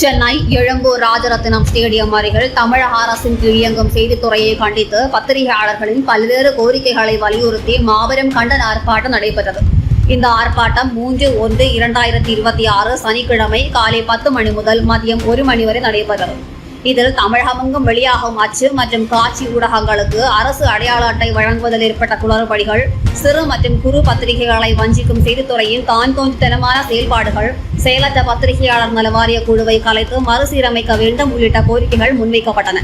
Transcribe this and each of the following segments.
Chennai Egmore Rajaratnam stadium அருகில் தமிழக அரசின் கீழ் இயங்கும் செய்தித்துறையை கண்டித்து பத்திரிகையாளர்களின் பல்வேறு கோரிக்கைகளை வலியுறுத்தி மாபெரும் கண்டன ஆர்ப்பாட்டம் நடைபெற்றது. இந்த ஆர்ப்பாட்டம் மூன்று ஒன்று இரண்டாயிரத்தி இருபத்தி ஆறு சனிக்கிழமை காலை பத்து மணி முதல் மதியம் ஒரு மணி வரை நடைபெற்றது. இதில் தமிழகமெங்கும் வெளியாகும் அச்சு மற்றும் காட்சி ஊடகங்களுக்கு அரசு அடையாள அட்டை வழங்குவதில் ஏற்பட்ட குளறுபடிகள் சிறு மற்றும் குறு பத்திரிகைகளை வஞ்சிக்கும் செய்தித்துறையின் தான் தோன்றித்தனமான செயல்பாடுகள் செயலற்ற பத்திரிகையாளர் நல வாரிய குழுவை கலைத்து மறுசீரமைக்க வேண்டும் உள்ளிட்ட கோரிக்கைகள் முன்வைக்கப்பட்டன.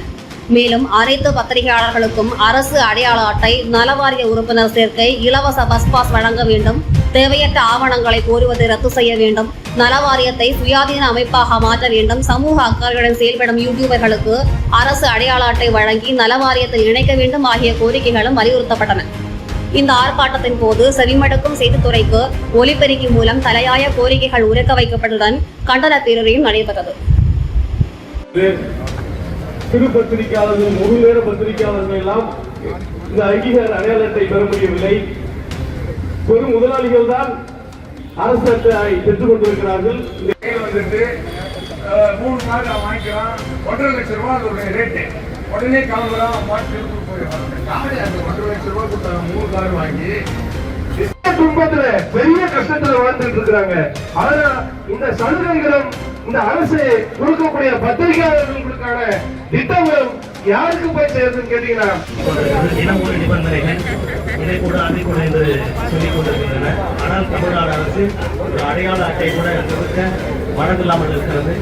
மேலும் அனைத்து பத்திரிகையாளர்களுக்கும் அரசு அடையாள அட்டை நலவாரிய உறுப்பினர் சேர்க்கை இலவச பஸ் பாஸ் வழங்க வேண்டும் தேவையற்ற ஆவணங்களை கோருவதை ரத்து செய்ய வேண்டும் நலவாரியத்தை சுயாதீன அமைப்பாக மாற்ற வேண்டும் சமூக அக்கறையுடன் செயல்படும் யூடியூபர்களுக்கு அரசு அடையாள அட்டை வழங்கி நலவாரியத்தில் இணைக்க வேண்டும் ஆகிய கோரிக்கைகளும் வலியுறுத்தப்பட்டன. இந்த ஆர்ப்பாட்டத்தின் போது செவிமடுக்கும் செய்தித்துறைக்கு ஒலிபெருக்கி மூலம் தலையாய கோரிக்கைகள் உரக்க வைக்கப்பட்டதுடன் கண்டன பேரணியும் நடைபெற்றது. சிறு பத்திரிகையாளர்கள் முழு நேர பத்திரிகையாளர்கள் எல்லாம் இந்த அங்கீகார அடையாளத்தை பெற முடியவில்லை. பெரும் முதலாளிகள் தான் அரசு பெற்றுக் கொண்டிருக்கிறார்கள். வந்துட்டு மூணு நாள் அவன் வாங்கிக்கிறான் ஒன்றரை லட்சம் ரூபாய் அதோடைய ரேட்டு உடனே கிளம்புறான் மாற்றி எடுத்து அந்த ஒன்றரை லட்சம் ரூபாய் கொடுத்தாங்க மூணு கார் வாங்கி? துன்பத்துல பெரிய கஷ்டத்துல வாழ்ந்துட்டு இருக்கிறாங்க. ஆனா இந்த சலுகைகளும் இந்த அரசு கொடுக்கக்கூடிய பத்திரிகையாளர்களுக்கான திட்டங்களும் யாருக்கு போய் சேருதுன்னு கேட்டீங்கன்னா? தினம் ஒரு நிபந்தனைகள் இதை கூட அதை கூட என்று சொல்லிக் கொண்டிருக்கின்றன. ஆனால் தமிழ்நாடு அரசு ஒரு அடையாள அட்டை கூட கொடுக்க இருக்கிறது.